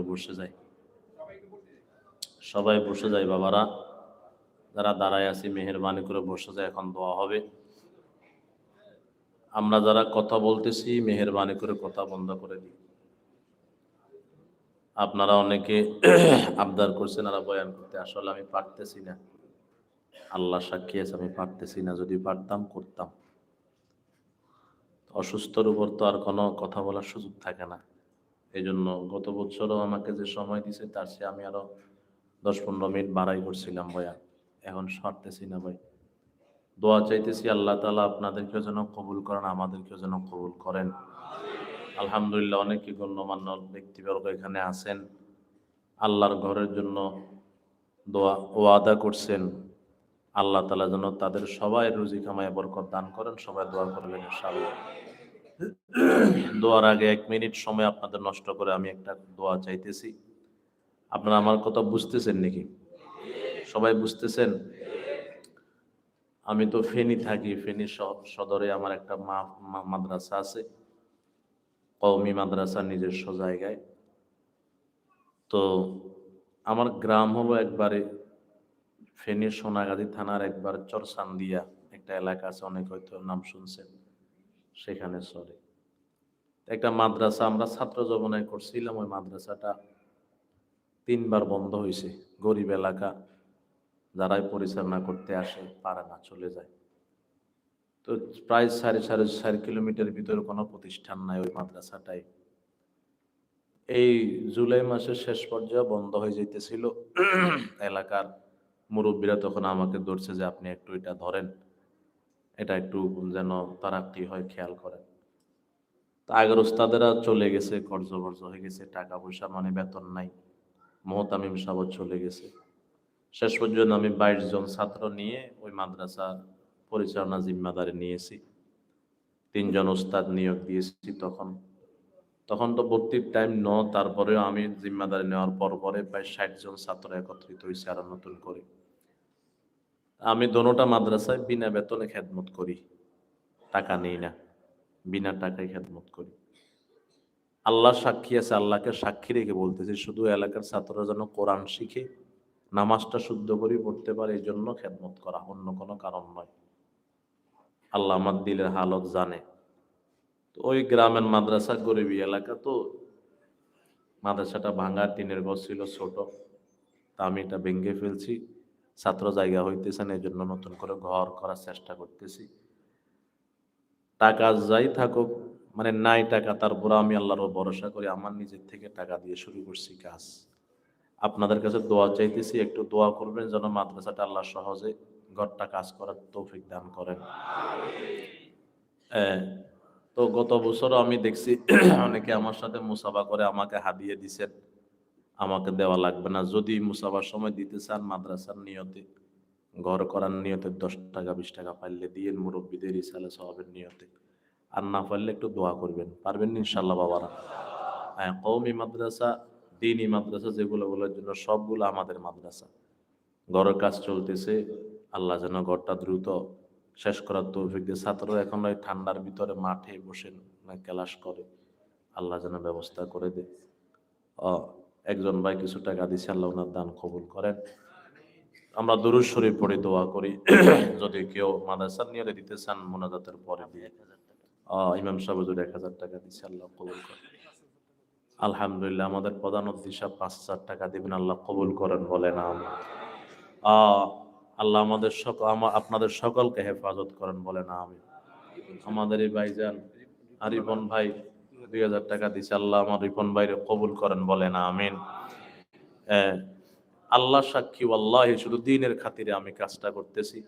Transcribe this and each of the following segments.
করে বসে যায়। সবাই বসে যায়, বাবারা। যারা দাঁড়ায় আছি, মেহরবানি করে বসে যায়, এখন দোয়া হবে। আমরা যারা কথা বলতেছি, মেহরবানি করে কথা বন্ধ করে দিই। আপনারা অনেকে আবদার করছেন আর বয়ান করতে। আসলে আমি পারতেছি না। আল্লাহ সাক্ষী আছে, আমি পারতেছি না। যদি পারতাম, করতাম। অসুস্থর উপর তো আর কোনো কথা বলার সুযোগ থাকে না। এই জন্য গত বছরও আমাকে যে সময় দিছে, তার চেয়ে আমি আরও দশ পনেরো মিনিট বাড়াই করছিলাম বয়ান এখন সারতেছি না ভাই। দোয়া চাইতেছি আল্লাহ তালা আপনাদেরকেও যেন কবুল করেন, আমাদেরকেও যেন কবুল করেন। আলহামদুলিল্লাহ অনেকে গণ্যমান্য ব্যক্তিবর্গ এখানে আছেন। আল্লাহর ঘরের জন্য দোয়া ওয়াদা করছেন। আল্লাহ তালা যেন তাদের সবাই রুজি কামায় বরকত দান করেন, সবাই দোয়া করবেন ইনশাআল্লাহ। দোয়ার আগে এক মিনিট সময় আপনাদের নষ্ট করে আমি একটা দোয়া চাইতেছি। আপনারা আমার কথা বুঝতেছেন নাকি? সবাই বুঝতেছেন? আমি তো ফেনী থাকি, ফেনী সদরে আমার একটা মাদ্রাসা আছে। কওমি মাদ্রাসা নিজস্ব জায়গায়। তো আমার গ্রাম হলো একবারে ফেনী সোনাগাজী থানার একবার চরসান্দিয়া একটা এলাকা আছে, অনেক হয়তো নাম শুনছেন। সেখানে সরে একটা মাদ্রাসা আমরা ছাত্র জবনায় করছিলাম, ওই মাদ্রাসাটা তিনবার বন্ধ হয়েছে গরিব এলাকা যারাই পরিচালনা করতে আসে, পারে না, চলে যায়। তো প্রায় সাড়ে সাড়ে চার কিলোমিটার ভিতরে কোনো প্রতিষ্ঠান নাই ওই মাদ্রাসাটাই এই জুলাই মাসের শেষ পর্যায়ে বন্ধ হয়ে যেতেছিল এলাকার মুরব্বীরা তখন আমাকে ধরছে যে, আপনি একটু এটা ধরেন। এটা একটু যেন তারাক্কি হয় খেয়াল করেন। তা আগের ওস্তাদেরা চলে গেছে, কর্জ বর্জ হয়ে গেছে টাকা পয়সা মানে বেতন নাই। মহতামিম সাবত চলে গেছে। শেষ পর্যন্ত আমি বাইশ জন ছাত্র নিয়ে ওই মাদ্রাসার পরিচালনা জিম্মাদারি নিয়েছি। তিনজন ওস্তাদ নিয়োগ দিয়েছি তখন। তখন তো ভর্তির টাইম ন, তারপরেও আমি জিম্মাদারি নেওয়ার পর পরে প্রায় ষাট জন ছাত্র একত্রিত হয়েছে আরও নতুন করে। আমি দোনোটা মাদ্রাসায় বিনা বেতনে খেদমত করি। টাকা নেই না। বিনা টাকায় খেদমত করি। আল্লাহ সাক্ষী আছে, আল্লাহকে সাক্ষী রেখে বলতেছি, শুধু এলাকার ছাত্ররা যেন কোরআন শিখে, নামাজটা শুদ্ধ করে পড়তে পারে এই জন্য খেদমত করা, অন্য কোনো কারণ নয়। আল্লাহ আমার দিলের হালত জানে। তো ওই গ্রামের মাদ্রাসা গরিবী এলাকা তো, মাদ্রাসাটা ভাঙা টিনের ঘর ছিল ছোট। তা আমি এটা ভেঙে ফেলছি। ছাত্র জায়গা হইতেছে না এই জন্য নতুন করে ঘর করার চেষ্টা করতেছি। টাকা যাই থাকুক মানে নাই টাকা তারপর আমি আল্লাহর ভরসা করি, আমার নিজের থেকে টাকা দিয়ে শুরু করছি কাজ। আপনাদের কাছে দোয়া চাইতেছি, একটু দোয়া করবেন যেন মাদ্রাসাটা আল্লাহ সহজে ঘরটা কাজ করার তৌফিক দান করেন। তো গত বছর আমি দেখছি, অনেকে আমার সাথে মুসাফা করে আমাকে হাদিয়ে দিছেন। আমাকে দেওয়া লাগবে না। যদি মুসাফার সময় দিতে চান মাদ্রাসার নিয়তে, ঘর করার নিয়তে দশ টাকা, বিশ টাকা পাইলে দিয়ে মুরব্বীদের ইসালে সবাবের নিয়তে। আর না পারলে একটু দোয়া করবেন। পারবেন ইনশাল্লাহ বাবারা। হ্যাঁ কৌমি মাদ্রাসা, দিনই মাদ্রাসা, যেগুলো বলার জন্য সবগুলো আমাদের মাদ্রাসা। ঘরের কাজ চলতেছে। আল্লাহ যেন ঘরটা দ্রুত শেষ করার তৌফিক দিয়ে। ছাত্ররা এখন ওই ঠান্ডার ভিতরে মাঠে বসে ক্লাস করে। আল্লাহ যেন ব্যবস্থা করে দেয়। একজন ভাই কিছু টাকা দিছে, আল্লাহ ওনার দান কবুল করেন। আমরা দুরুদ শরীফ পড়ে, দোয়া করি। যদি কেউ মাদ্রাসার নিয়ে দিতে চান, মোনাজাতের পরে দিয়ে ইমাম সাহেব এক হাজার টাকা দিছে, আল্লাহ কবুল করেন। আলহামদুলিল্লাহ, আমাদের প্রধান অতিথি পাঁচ হাজার টাকা দিবেন, আল্লাহ কবুল করেন বলেন আল্লাহ আমাদের সকল আপনাদের সকলকে হেফাজত করেন বলেন আমি আমাদের এই ভাইজান আর রিপন ভাই দুই হাজার টাকা দিছে, আল্লাহ আমার রিপন ভাইরে কবুল করেন, বলেন আমিন। আল্লাহ সাক্ষী আল্লাহ শুধু দিনের খাতিরে আমি কাজটা করতেছি।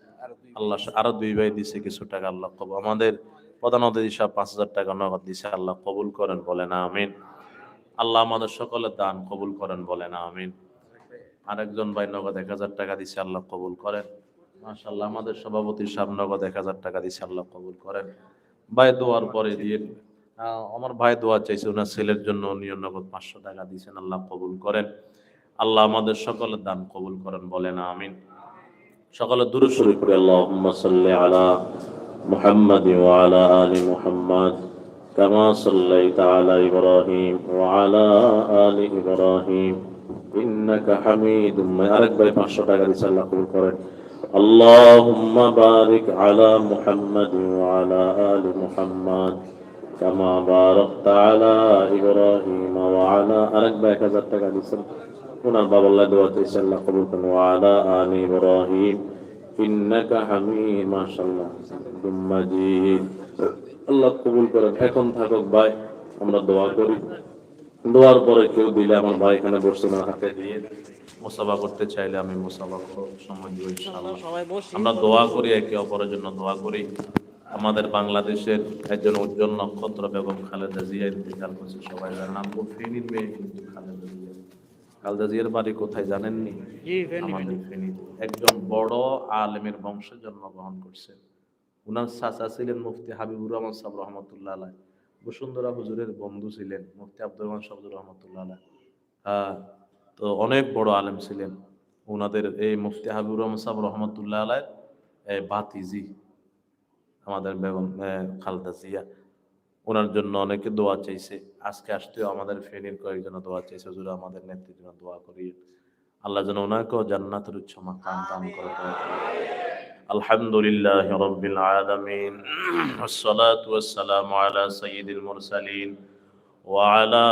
আল্লাহ আরও দুই ভাই দিছে কিছু টাকা, আল্লাহ কবুল আমাদের প্রধান অতিথি পাঁচ হাজার টাকা নগদ দিছে, আল্লাহ কবুল করেন, বলেন আমিন। আল্লাহ আমাদের সকলের দান কবুল করেন, বলেন আমিন। আরেকজন ভাই নগদ এক হাজার টাকা দিছে, আল্লাহ কবুল করেন। মাশাল্লাহ আমাদের সভাপতি সাহেব নগদ এক হাজার টাকা দিছে, আল্লাহ কবুল করেন। ভাই, দোয়ার পরে দিয়ে আমার ভাই দোয়া চাইছে ওনার ছেলের জন্য উনিও নগদ পাঁচশো টাকা দিয়েছেন আল্লাহ কবুল করেন আল্লাহ আমাদের সকলের দান কবুল করেন বলেন আমিন সকলে দূর শুরু করে আল্লাহুম্মা সাল্লি আলা মুহাম্মাদ ওয়া আলা আলি মুহাম্মাদ كما صليت على إبراهيم وعلى آل إبراهيم إنك حميد مجيد أرك باي 500 টাকা দিছে আল্লাহ কবুল করেন اللهم بارك على محمد وعلى آل محمد كما باركت على إبراهيم وعلى أرك باي 1000 টাকা দিছেন ওনার বাবা আল্লাহ দোয়া চাইছে আল্লাহ কবুল করেন وعلى آل إبراهيم إنك حميد ما شاء الله مجيد আল্লাহ কবুল করেন এখন থাকুক ভাই আমরা দোয়া করি দোয়ার পরে কেউ দিলে আমার ভাই এখানে বসছে না হাতে দিয়ে মোসাফা করতে চাইলে আমি মোসাফা করব সময় দিব ইনশাআল্লাহ সবাই বসি আমরা দোয়া করি একে অপরের জন্য দোয়া করি আমাদের বাংলাদেশের একজন উজ্জ্বল নক্ষত্র বেগম খালেদা জিয়া ইন্তেকাল করছে সবাই জানেন নাম ফেনীর মেয়ে কিন্তু খালেদা জিয়া। খালেদা জিয়ার বাড়ি কোথায় জানেননি? আমাদের একজন বড় আলেমের বংশে জন্মগ্রহণ করছেন উনার চাচা ছিলেন মুফতি হাবিবুর রহমান সাহেব রহমতুল্লাহ আলাই বসুন্ধরা হুজুরের বন্ধু ছিলেন মুফতি আব্দুর রহমান সাহেব রহমতুল্লাহ আলাই হ্যাঁ তো অনেক বড় আলেম ছিলেন। ওনাদের এই মুফতি হাবিবুর রহমান সাহেব রহমতুল্লাহ আলাই বাতিজি আমাদের বেগম আহ, খালেদা জিয়া ওনার জন্য অনেকে দোয়া চাইছে আজকে আসতেও আমাদের ফেনীর কয়েকজন দোয়া চাইছে হুজুর আমাদের নেত্রীর জন্য দোয়া করি আল্লাহ যেন ওনাকেও জান্নাতের উচ্চ মাকাম দান করে দোয়া করি। الحمد لله رب العالمين والصلاة والسلام على سيد المرسلين وعلى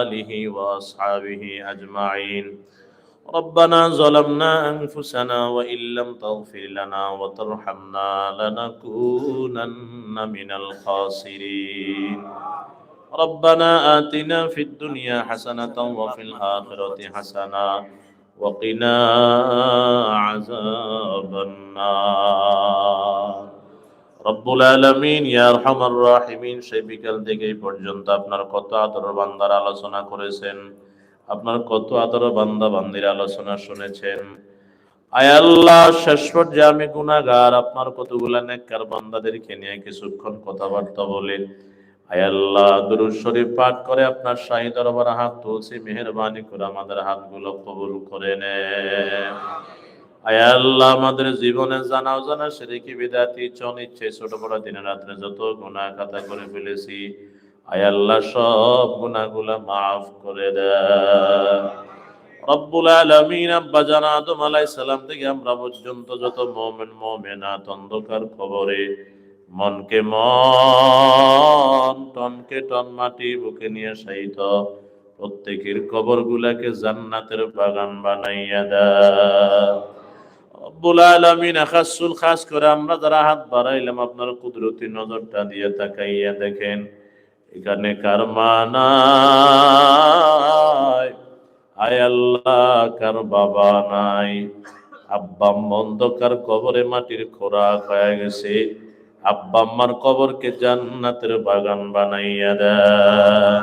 آله وأصحابه أجمعين ربنا ظلمنا أنفسنا وإن لم تغفر لنا وترحمنا لنكونن من الخاسرين ربنا آتنا في الدنيا حسنة وفي الآخرة حسنة وقنا عذاب النار রব্বুল আলামিন ইয়া আরহামার রাহিমিন সেই বিকাল থেকে এই পর্যন্ত আপনার কত আদর বান্দার আলোচনা করেছেন আপনার কত আদর বান্দা বান্দির আলোচনা শুনেছেন। আয় আল্লাহ, শেষ পর্যায়ে আমি গুনাহগার, আপনার কতগুলা নেককার বান্দাদেরকে নিয়ে কিছুক্ষণ কথাবার্তা বলেন আয় আল্লাহ, দুরূদ শরীফ পাঠ করে আপনার শাহী দরবারে হাত তুলছি, মেহেরবানি করে আমাদের হাতগুলো কবুল করে নেন আয় আল্লাহ, আমাদের জীবনে জানাও জানা সেরেকি বিদাতি চন ইচ্ছে ছোট বড় দিনে রাত্রে যত গুনাহ খাতা করে ফেলেছি। আয় আল্লাহ সব গুনাগুলা মাফ করে দেন রব্বুল আলামিন আব্বা জান আদম আলাইহিস সালাম থেকে আমরা পর্যন্ত যত মুমিন, মুমিনাত অন্ধকার কবরে মনকে মন, টনকে টন মাটি বুকে নিয়ে সাইত প্রত্যেকের কবর গুলাকে জান্নাতের বাগান বানাইয়া আখাসুল খাস করে আমরা যারা হাত বাড়াইলাম, আপনার কুদরতি নজরটা দিয়ে তাকাইয়া দেখেন। এখানে কার মানায় আয় আল্লাহ, কার বাবা নাই। আব্বা অন্ধকার কবরে মাটির খোরাক হয়ে গেছে। আব্বা আম্মার কবরকে জান্নাতের বাগান বানাইয়া দেয়।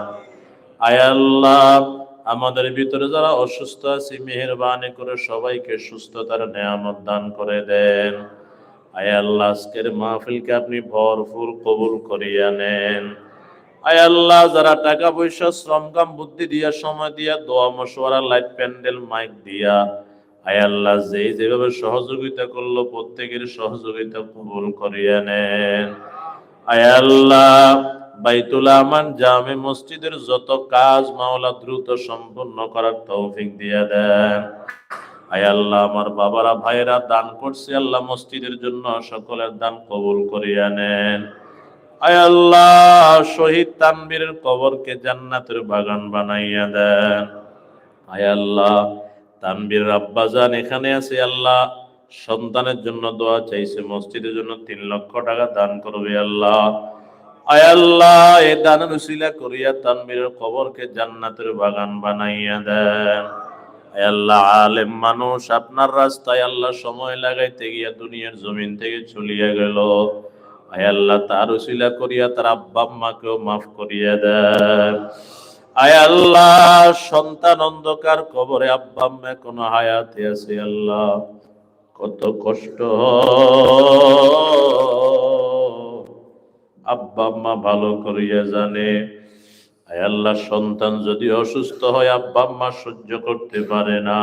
আয় আল্লাহ, আমাদের ভিতরে যারা অসুস্থ আছে, মেহেরবানি করে সবাইকে সুস্থতার নেয়ামত দান করে দেন। আয় আজকের মাহফিলকে আপনি ভরপুর কবুল করিয়া নেন। আয় আল্লাহ, যারা টাকা পয়সা, শ্রম, কাম, বুদ্ধি দিয়া, সময় দিয়া, দোয়া, মশওয়ারা, লাইট, প্যান্ডেল, মাইক দিয়া, আয় আল্লাহ যে যেভাবে সহযোগিতা করল, প্রত্যেকের সহযোগিতা কবুল করিয়া নেন। আয় আল্লাহ, বাইতুল আমান, জামে মসজিদের যত কাজ, মাওলা দ্রুত সম্পন্ন করার তৌফিক দিয়া দেন। আয় আল্লাহ, আমার বাবারা, ভাইয়েরা, দান করছে আল্লাহ, মসজিদের জন্য সকলের দান কবুল করিয়া নেন। আল্লাহ, শহীদ তানবীরের কবরকে জান্নাতের বাগান বানাইয়া দেন। আয় আল্লাহ, তানবীর আব্বাজান এখানে আছে আল্লাহ। সন্তানের জন্য দোয়া চাইছে, মসজিদের জন্য তিন লক্ষ টাকা দান করবে আল্লাহ। আয় আল্লাহ, এ দানের উসিলা করিয়া তানবীরের কবরকে জান্নাতের বাগান বানাইয়া দেন। আল্লাহ, আলেম মানুষ, আপনার রাস্তায় আল্লাহ সময় লাগাইতে গিয়া দুনিয়ার জমিন থেকে চলিয়া গেল। আয় আল্লাহ তার উসিলা করিয়া তার আব্বা আম্মাকেও মাফ করিয়া দেন। আয় আল্লাহ, সন্তান অন্ধকার কবরে আব্বা আম্মা এখনও হায়াতে আছে আল্লাহ। কত কষ্ট। আব্বা আম্মা ভালো করিয়া জানে। আয় আল্লাহ, সন্তান যদি অসুস্থ হয়, আব্বা আম্মা সহ্য করতে পারে না।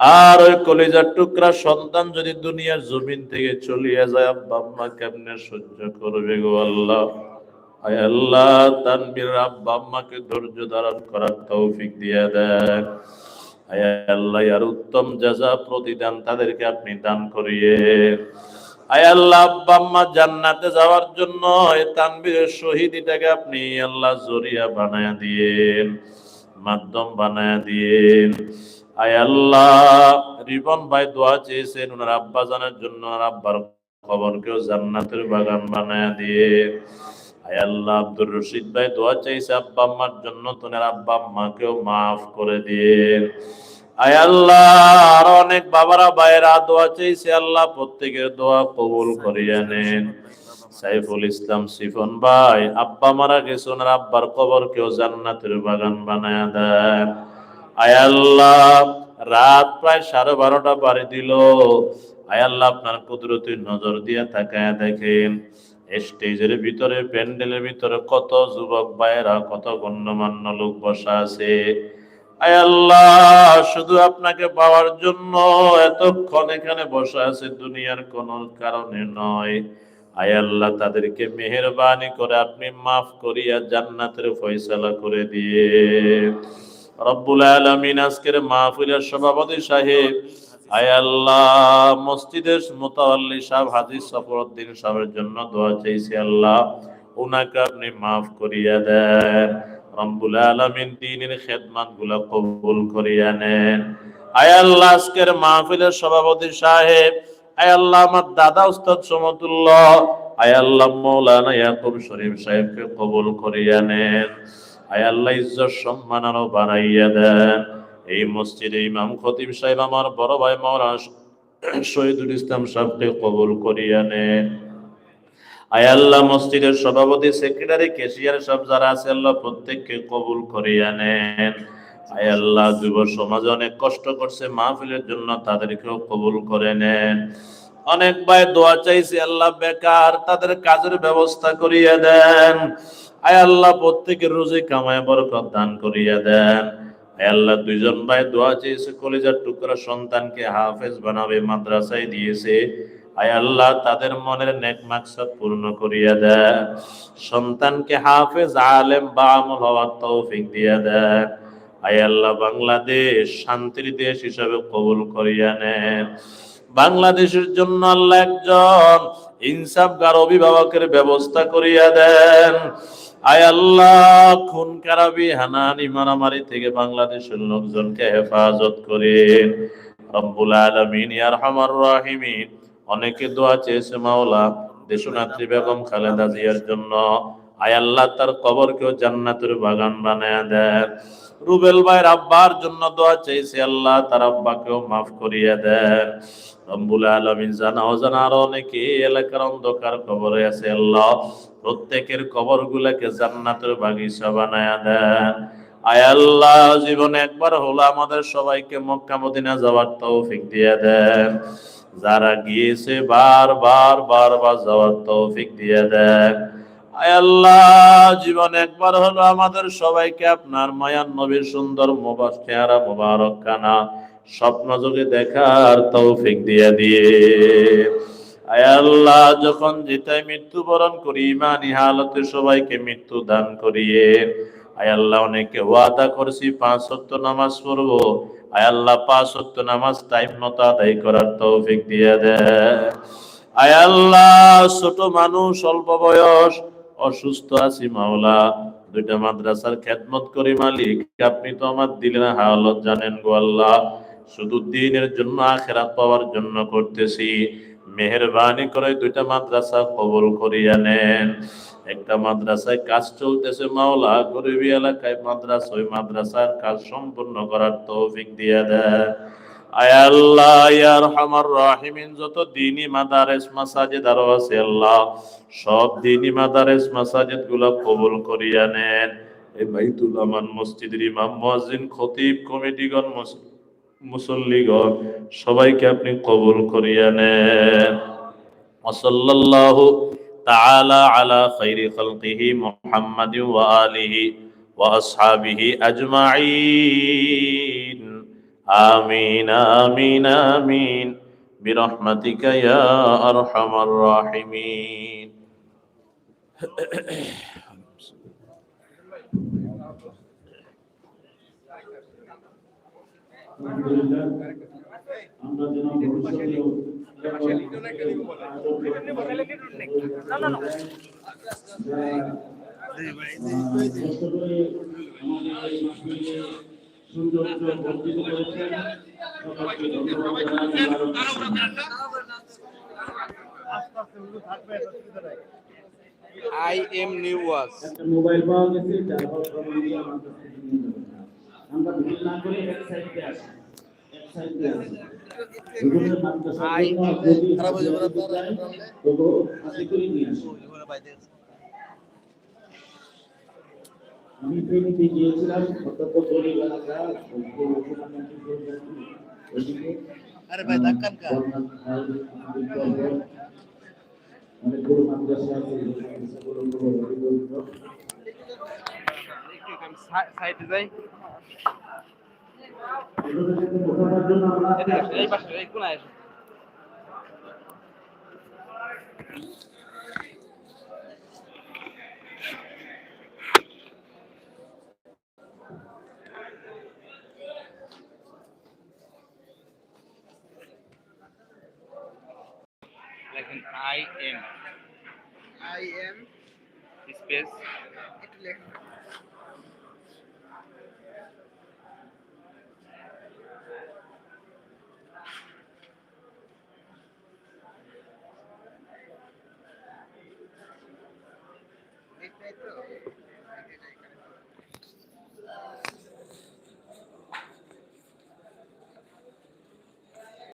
আর ওই কলিজার টুকরা সন্তান যদি দুনিয়ার জমিন থেকে চলিয়া যায়, আব্বা, আম্মা কেমনে সহ্য করবে গো আল্লাহ? আল্লাহ তানবীর আব্বা, আম্মাকে ধৈর্য ধারণ করার তৌফিক দিয়ে দেন। আল্লাহ, আর উত্তম জাযা প্রতিদান তাদেরকে আপনি দান করিয়ে। আয় আল্লাহ, আব্বা, আম্মা, জান্নাতে যাওয়ার জন্য তানবীরের শহীদিটাকে আপনি আল্লাহ জরিয়া বানায়া দিয়েন, মাধ্যম বানায়া দিয়েন। আয় আল্লাহ, রিবন ভাই দোয়া চেয়েছেন ওনার আব্বা জানার জন্য, ওনার আব্বার খবরকেও জান্নাতের বাগান বানায়া দিয়ে। আয় আল্লাহ, আব্দুর রশিদ ভাই দোয়া চাইছে আব্বা আম্মার জন্য তোনার আব্বা আম্মাকেও মাফ করে দিয়ে। আয় আল্লাহ, আর অনেক বাবারা ভাইয়েরা দোয়া চাইছে আল্লাহ প্রত্যেকের দোয়া কবুল করিয়া নেন। সাইফুল ইসলাম সিফন ভাই, আব্বা মারা গেছে, ওনার আব্বার কবর কেউ জান্নাতের বাগান বানায়া দেন। আয় আল্লাহ, রাত প্রায় সাড়ে বারোটা পারে দিল। আয় আল্লাহ, আপনার কুদরতির নজর দিয়ে তাকায় দেখেন। স্টেজের ভিতরে, প্যান্ডেলের ভিতরে কত যুবক ভাইয়েরা, কত গণ্যমান্য লোক বসা আছে। আল্লাহ, শুধু আপনাকে পাওয়ার জন্য এতক্ষণ এখানে বসা আছে, দুনিয়ার কোন কারণে নয়। আয় আল্লাহ, তাদেরকে মেহরবানি করে আপনি মাফ করিয়া জান্নাতের ফয়সালা করে দিয়ে। রব্বুল আলমিন আজকের মাহফিলের সভাপতি সাহেব আল্লাহ, মসজিদের মোতাল্লি সাহেব হাজির সফরউদ্দিন সাহেবের জন্য দোয়া চাইছি আল্লাহ। ওনাকে আপনি মাফ করিয়া দেন। রব্বুল আলমিন দিনের খেদমাতগুলা কবুল করিয়া নেন। আয় আল্লাহ, আজকের মাহফিলের সভাপতি সাহেব, আয় আল্লাহ, আমার দাদা উস্তাদ সমতুল্লাহ আয় আল্লাহ, মৌলানা ইয়াকুব শরীফ সাহেবকে কবুল করিয়া নেন। আয় আল্লাহ ইজ্জত সম্মান আরও বাড়াইয়া দেন। এই মসজিদে ইমাম খতিব সাহেব আমার বড় ভাই মাওলানা শহীদুল ইসলাম সাহেবকে কবুল করিয়া নেন। আয় আল্লাহ মসজিদের সভাপতি, সেক্রেটারি, কেশিয়ার সব যারা আছে, আল্লাহ প্রত্যেককে কবুল করিয়া নেন। আয় আল্লাহ যুব সমাজ অনেক কষ্ট করছে, মাহফিলের জন্য তাদেরকেও কবুল করে নেন। অনেক ভাই দোয়া চাইছে, আল্লাহ বেকার তাদের কাজের ব্যবস্থা করিয়া দেন। আয় আল্লাহ প্রত্যেকের রোজে কামায় বরকত দান করিয়া দেন। আল্লাহ দুইজন ভাই দোয়া চেয়েছে, কলেজার টুকরা সন্তানকে হাফেজ বানাবে, মাদ্রাসায় দিয়েছে। আয় আল্লাহ তাদের মনের নেক মাকসাদ পূর্ণ করিয়া দেন। সন্তানকে হাফেজ, আলেম বা আমল হওয়ার তৌফিক দিয়া দেন। আয় আল্লাহ বাংলাদেশ শান্তির দেশ হিসাবে কবুল করিয়া নেন। বাংলাদেশের জন্য আল্লাহ একজন ইনসাফগার অভিভাবকের ব্যবস্থা করিয়া দেন। আয় আল্লাহ, খুন কারাবি হানানি মারামারি থেকে বাংলাদেশের লোকজনকে হেফাজত করেন। রব্বুল আলামিন, ইয়ার হামার রাহিমিন। অনেকে দোয়া চেয়েছে মাওলা দেশনাত্রী বেগম খালেদা জিয়ার জন্য। আয় আল্লাহ, তার কবরকেও জান্নাতের বাগান বানায় দেন। রুবেল ভাইয়ের আব্বার জন্য দোয়া চাইছে আল্লাহ, তার আব্বাকেও মাফ করিয়া দেন। রব্বুল অনেকে এলাকার অন্ধকার আছে, আল্লাহ প্রত্যেকের কবর গুলাকে জান্নাতের বাগিচা বানায়া দেন। আয় আল্লাহ, জীবনে একবার হলো আমাদের সবাইকে মক্কা মদিনা যাওয়ার তৌফিক দিয়ে দেন। যারা গিয়েছে বারবার বারবার যাওয়ার তৌফিক দিয়ে দেন। আয় আল্লাহ, জীবন একবার হলো আমাদের সবাইকে আপনার মায়ান নবীর সুন্দর মোবাস, চেহারা মোবারক, কানা স্বপ্ন যোগে দেখার তৌফিক দিয়ে দিয়ে। যখন করি হালতে সবাইকে মৃত্যু দান করিয়ে অনেকে ওয়াদা করছি, পাঁচ সত্য নামাজ পড়ব। পাঁচ সত্য নামাজ টাইম মতো আদায় করার তৌফিক ছোট মানুষ, অল্প বয়স, অসুস্থ আছি মাওলা। দুইটা মাদ্রাসার খেদমত করি মালিক, আপনি তো আমার দিলেন হালত জানেন গো আল্লাহ। শুধু দিনের জন্য আখেরাত পাওয়ার জন্য করতেছি। মেহরবানি করে দুইটা মাদ্রাসা কবল করিয়া নেন। একটা মাদ্রাসায় কাজ চলতেছে মাওলা, গরিবী এলাকায় মাদ্রাসা, ওই মাদ্রাসার কাজ সম্পূর্ণ করার তৌফিক দিয়া দেয় আয় আল্লাহ ইয়ার হামার রাহিমিন, যত দিনী মাদারেস, মাসাজিদ আরও আছে আল্লাহ, সব দিনী মাদারেস, মাসাজিদগুলা কবুল করিয়া নেন। এই বাইতুল আমান মসজিদের ইমাম, মুয়াজ্জিন, খতিব, কমিটিগণ মুস- মুসল্লিগণ, সবাইকে আপনি কবুল করিয়া নেন। ওসল্লাল্লাহু তাআলা আলা খাইরি খালকিহি মুহাম্মাদি ওয়া আলিহি ওয়া আসহাবিহি আজমাইন আমিন আমিন আমিন। বিরহমাতিকা ইয়া আরহামার রাহিমিন। আলহামদুলিল্লাহ। আমরা যেন ভবিষ্যতেও আই এম নিউ মোবাইল পাওয়া গেছে যার ফলে প্রমাণ দিয়ে আমার ভিড় না করে এক সাইডে আসি এক সাইডে আসি এগুলোর মাদ্রাসার জন্য যদি হাতে যায়, তবু হাতে করে নিয়ে আসি আমি ট্রেনিংয়ে গিয়েছিলাম অত্যন্ত গরিব এলাকা আরে ভাই ধাক্কান কা অনেকগুলো মাদ্রাসা আছে অভিভাবক সাইডে যাই এই পাশে এই কোনায় আসো। লেখেন I M I M space একটু লেখেন